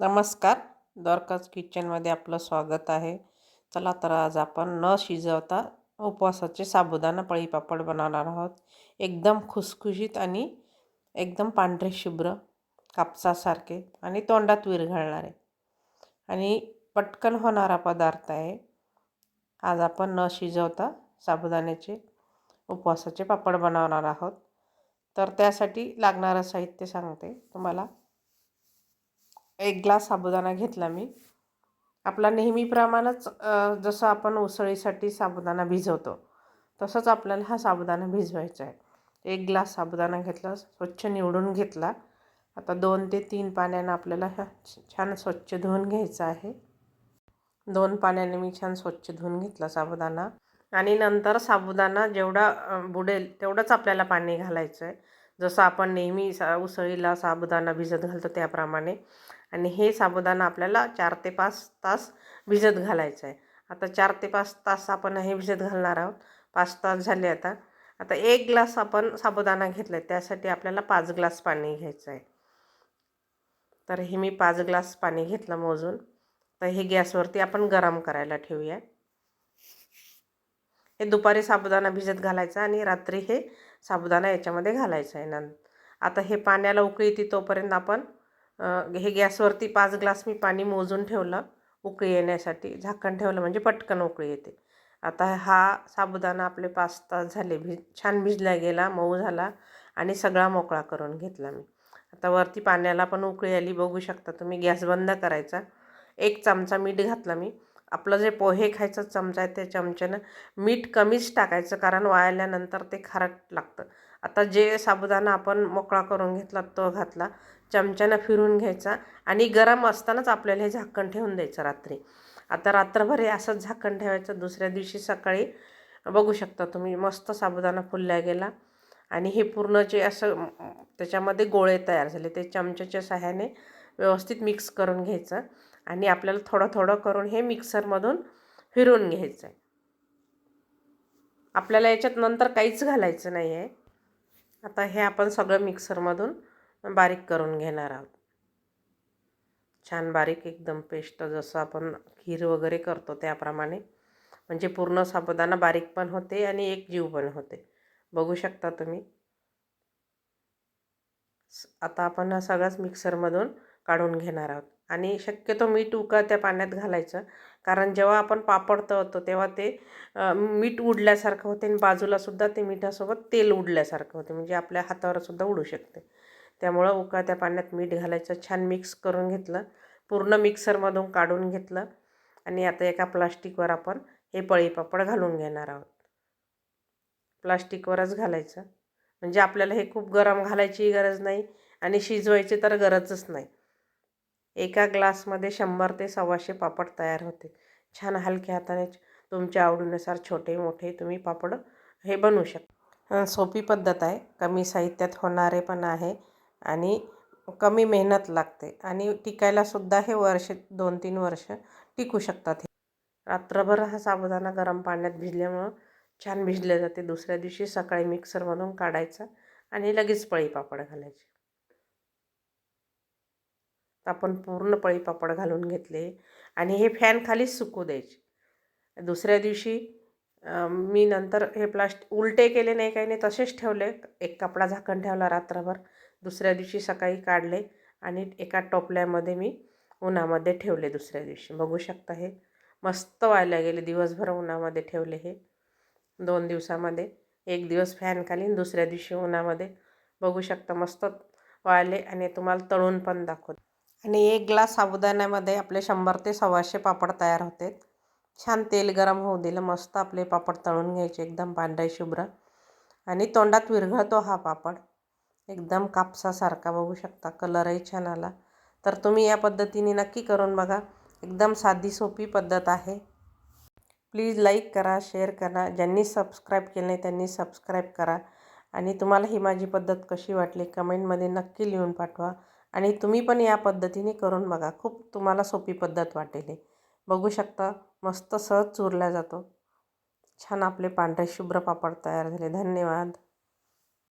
नमस्कार. द्वारकाज किचनमध्ये आपलं स्वागत आहे. चला तर आज आपण न शिजवता उपवासाचे साबुदाणा पळी पापड बनवणार आहोत. एकदम खुसखुशीत आणि एकदम पांढरे शुभ्र कापसासारखे आणि तोंडात विरघळणारे आणि पटकन होणारा पदार्थ आहे. आज आपण न शिजवता साबुदाण्याचे उपवासाचे पापड बनवणार आहोत. तर त्यासाठी लागणारं साहित्य सांगते तुम्हाला. एक ग्लास साबुदाणा घेतला मी. आपला नेहमीप्रमाणेच जसं आपण उसळीसाठी साबुदाणा भिजवतो तसंच आपल्याला हा साबुदाणा भिजवायचा आहे. एक ग्लास साबुदाणा घेतला स्वच्छ निवडून घेतला. आता दोन ते तीन पाण्यानं आपल्याला ह्या छान स्वच्छ धुवून घ्यायचं आहे. दोन पाण्याने मी छान स्वच्छ धुवून घेतला साबुदाणा. आणि नंतर साबुदाणा जेवढा बुडेल तेवढंच आपल्याला पाणी घालायचं आहे. जसं आपण नेहमी सा उसळीला साबुदाणा भिजत घालतो त्याप्रमाणे. आणि हे साबुदाणा आपल्याला चार ते पाच तास भिजत घालायचं आहे. आता चार ते पाच तास आपण हे भिजत घालणार आहोत. पाच तास झाले आता. आता एक ग्लास आपण साबुदाणा घेतला आहे त्यासाठी आपल्याला पाच ग्लास पाणी घ्यायचं आहे तर हे मी पाच ग्लास पाणी घेतलं मोजून. तर हे गॅसवरती आपण गरम करायला ठेवूया. हे दुपारी साबुदाणा भिजत घालायचा आणि रात्री हे साबुदाणा याच्यामध्ये घालायचं आहे. नंतर आता हे पाण्याला उकळी येते तोपर्यंत आपण हे गॅसवरती पाच ग्लास मी पाणी मोजून ठेवलं उकळी येण्यासाठी. झाकण ठेवलं म्हणजे पटकन उकळी येते. आता हा साबुदाणा आपले पाच तास झाले भिज छान भिजला गेला मऊ झाला आणि सगळा मोकळा करून घेतला मी. आता वरती पाण्याला पण उकळी आली बघू शकता तुम्ही गॅस बंद करायचा. एक चमचा मीठ घातला मी. आपलं जे पोहे खायचं चमचा आहे त्या चमच्यानं मीठ कमीच टाकायचं कारण वाळल्यानंतर ते खारट लागतं. आता जे साबुदाणा आपण मोकळा करून घेतला तो घातला चमच्यानं फिरून घ्यायचा आणि गरम असतानाच आपल्याला हे झाकण ठेवून द्यायचं रात्री. आता रात्रभर हे असंच झाकण ठेवायचं दुसऱ्या दिवशी सकाळी बघू शकता तुम्ही मस्त साबुदाणा फुलल्या गेला आणि हे पूर्ण जे असं त्याच्यामध्ये गोळे तयार झाले ते चमच्याच्या सहाय्याने व्यवस्थित मिक्स करून घ्यायचं आणि आपल्याला थोडं थोडं करून हे मिक्सरमधून फिरून घ्यायचं आहे आपल्याला याच्यात नंतर काहीच घालायचं नाही आहे आता हे आपण सगळं मिक्सरमधून बारीक करून घेणार आहोत. छान बारीक एकदम पेस्ट जसं आपण खीर वगैरे करतो त्याप्रमाणे. म्हणजे पूर्ण साबुदाणा बारीक पण होते आणि एक जीव पण होते. बघू शकता तुम्ही. आता आपण हा सगळाच मिक्सरमधून काढून घेणार आहोत. आणि शक्यतो मीठ त्या पाण्यात घालायचं. कारण जेव्हा आपण पापड तळतो तेव्हा ते मीठ उडल्यासारखं होते आणि बाजूलासुद्धा ते मिठासोबत तेल उडल्यासारखं होते. म्हणजे आपल्या हातावरसुद्धा उडू शकते. त्यामुळं उकळत्या पाण्यात मीठ घालायचं छान मिक्स करून घेतलं. पूर्ण मिक्सरमधून काढून घेतलं. आणि आता एका प्लास्टिकवर आपण हे पळी पापड घालून घेणार आहोत. प्लास्टिकवरच घालायचं. म्हणजे आपल्याला हे खूप गरम घालायची गरज नाही आणि शिजवायची तर गरजच नाही. एका ग्लासमध्ये शंभर ते सव्वाशे पापड तयार होते. छान हलक्या हाताने तुमच्या आवडीनुसार छोटे मोठे तुम्ही पापड हे बनवू शकता सोपी पद्धत आहे. कमी साहित्यात होणारे पण आहे आणि कमी मेहनत लागते आणि टिकायलासुद्धा हे वर्ष दोन तीन वर्ष टिकू शकतात हे. रात्रभर हा साबुदाणा गरम पाण्यात भिजल्यामुळं छान भिजले जाते. दुसऱ्या दिवशी सकाळी मिक्सरमधून काढायचा आणि लगेच पळी पापड घालायचे. आपण पूर्ण पळी पापड घालून घेतले आणि हे फॅन खालीच सुकू द्यायचे. दुसऱ्या दिवशी मी नंतर हे प्लास्ट उलटे केले नाही काही नाही तसेच ठेवले. एक कपडा झाकण ठेवला रात्रभर. दुसऱ्या दिवशी सकाळी काढले आणि एका टोपल्यामध्ये मी उन्हामध्ये ठेवले दुसऱ्या दिवशी. बघू शकता हे मस्त व्हायला गेले दिवसभर उन्हामध्ये ठेवले हे. दोन दिवसामध्ये एक दिवस फॅन खाली दुसऱ्या दिवशी उन्हामध्ये. बघू शकता मस्त वाळले आणि तुम्हाला तळून पण दाखवते. आणि एक ग्लास साबुदाण्यामध्ये आपले शंभर ते सव्वाशे पापड तयार होते. छान तेल गरम होऊ दिलं. मस्त आपले पापड तळून घ्यायचे. एकदम पांढरे शुभ्र. आणि तोंडात विरघळतो हा पापड. एकदम कापसासारखा बघू शकता. कलरही छान आला. तर तुम्ही या पद्धतीने नक्की करून बघा. एकदम साधी सोपी पद्धत आहे. प्लीज लाईक करा शेअर करा. ज्यांनी सबस्क्राईब केलं नाही त्यांनी सबस्क्राईब करा. आणि तुम्हाला ही माझी पद्धत कशी वाटली कमेंटमध्ये नक्की लिहून पाठवा. आणि तुम्ही पण या पद्धतीने करून बघा. खूप तुम्हाला सोपी पद्धत वाटेल बघू शकता मस्त सहज चुरला जातो. छान आपले पांढरे शुभ्र पापड तयार झाले. धन्यवाद.